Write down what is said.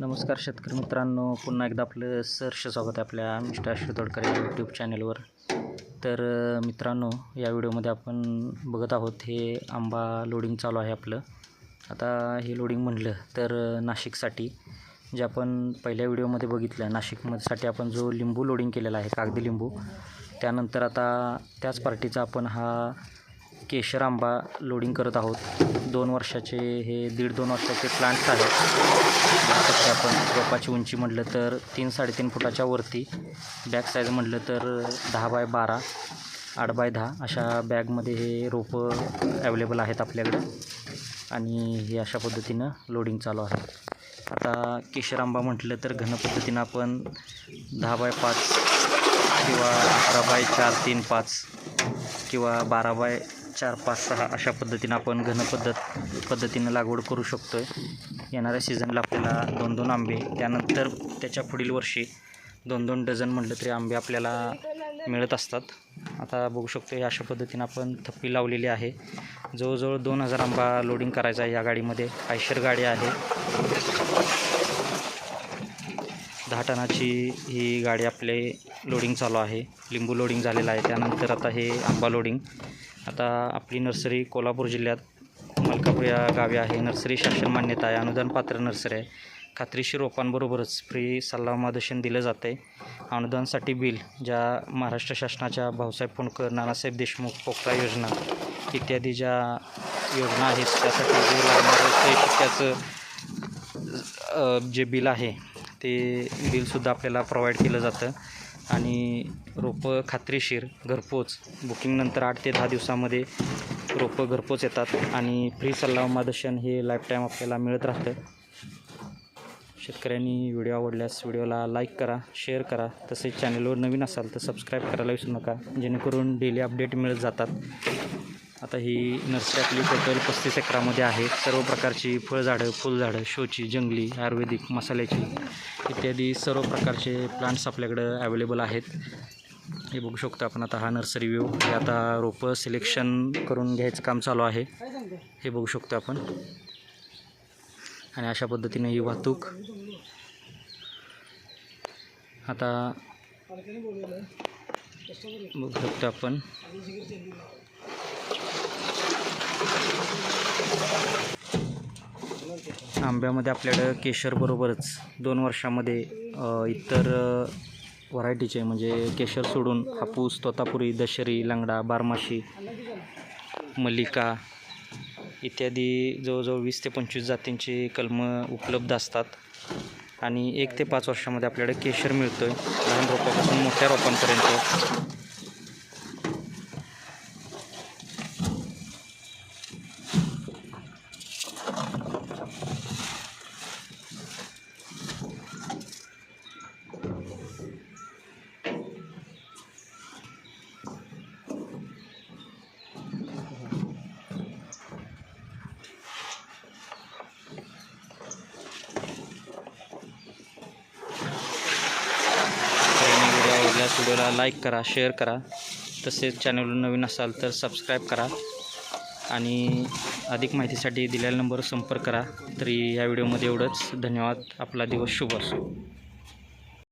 नमस्कार शेतकरी मित्रांनो पुन्हा एकदा आपलं सहर्ष स्वागत आहे आपल्या मिस्टर शिरतोडकर या यूट्यूब चॅनलवर तर मित्रांनो या व्हिडिओमध्ये आपण बघत आहोत हे आंबा लोडिंग चालू आहे आपलं. आता हे लोडिंग म्हणलं तर नाशिकसाठी जे आपण पहिल्या व्हिडिओमध्ये बघितलं नाशिकमध्ये आपण जो लिंबू लोडिंग केलेला आहे कागदी लिंबू त्यानंतर आता त्याच पार्टीचा आपण हा केशर आंबा लोडिंग करत आहोत. दोन वर्षाचे हे दीड दोन वर्षाचे प्लांट्स आहेत. आपण रोपाची उंची म्हटलं तर तीन साडेतीन फुटाच्या वरती बॅग साईज म्हटलं तर दहा बाय बारा आठ बाय दहा अशा बॅगमध्ये हे रोपं अवेलेबल आहेत आपल्याकडं. आणि हे अशा पद्धतीनं लोडिंग चालू आहे. आता केशर आंबा म्हटलं तर घन पद्धतीनं आपण दहा बाय पाच किंवा अकरा बाय चार तीन पाच किंवा बारा बाय चार पाच सहा अशा पद्धतीनं आपण घन पद्धत पद्धतीनं लागवड करू शकतो आहे येणाऱ्या सीझनला आपल्याला दोन दोन आंबे त्यानंतर त्याच्या पुढील वर्षी दोन दोन डझन म्हटलं तरी आंबे आपल्याला मिळत असतात. आता बघू शकतो हे अशा पद्धतीनं आपण थप्पी लावलेली आहे. जवळजवळ दोन हजार आंबा लोडिंग करायचा आहे या गाडीमध्ये. आयशर गाडी आहे. दहा टनाची ही गाडी आपले लोडिंग चालू आहे. लिंबू लोडिंग झालेलं आहे. त्यानंतर आता हे आंबा लोडिंग आता आपली नर्सरी कोल्हापूर जिल्ह्यात मलकापूर या गावी आहे. नर्सरी शासन मान्यता आहे. अनुदान पात्र नर्सरी आहे. खात्रीशीर रोपांबरोबरच फ्री सल्ला दिलं जातं आहे अनुदानसाठी बिल ज्या महाराष्ट्र शासनाच्या भाऊसाहेब फुंडकर नानासाहेब देशमुख पोक्ता योजना इत्यादी ज्या योजना आहेत त्यासाठी जे लागणारं ते जे बिल आहे ते बिलसुद्धा आपल्याला प्रोव्हाइड केलं जातं. आणि रोपं खात्रीशीर घरपोच. बुकिंगनंतर आठ ते दहा दिवसामध्ये रोपं घरपोच येतात आणि फ्री सल्ला मार्गदर्शन हे लाईफ टाईम आपल्याला मिळत राहतं. शेतकऱ्यांनी व्हिडिओ आवडल्यास व्हिडिओला लाईक करा शेअर करा. तसेच चॅनलवर नवीन असाल तर सबस्क्राईब करायला विसरू नका. जेणेकरून डेली अपडेट मिळत जातात. आता ही नर्सरी आपली टोटल पस्तीस एकरामध्ये आहे. सर्व प्रकारची फळझाडं फुलझाडं शोची जंगली आयुर्वेदिक मसाल्याची इत्यादी सर्व प्रकारचे प्लांट्स आपल्याकडं अवेलेबल आहेत. हे बघू शकतो आपण आता हा नर्सरी व्ह्यू हे आता रोपं सिलेक्शन करून घ्यायचं काम चालू आहे. हे बघू शकतो आपण. आणि अशा पद्धतीने ही वाहतूक. आता बघू शकतो आपण. आंब्यामध्ये आपल्याकडं केशरबरोबरच दोन वर्षामध्ये इतर व्हरायटीचे म्हणजे केशर सोडून हापूस तोतापुरी दशरी लंगडा बारमाशी मल्लिका इत्यादी जवळजवळ वीस ते पंचवीस जातींची कलमं उपलब्ध असतात. आणि एक ते पाच वर्षामध्ये आपल्याकडे केशर मिळतो आहे लहान रोपापासून मोठ्या रोपांपर्यंत आणि व्हिडिओ आवडल्यास व्हिडिओला लाईक करा शेअर करा. तसेच चॅनलवर नवीन असाल तर सबस्क्राईब करा. आणि अधिक माहितीसाठी दिलेल्या नंबरवर संपर्क करा. तरी या व्हिडिओमध्ये एवढंच. धन्यवाद. आपला दिवस शुभ असो.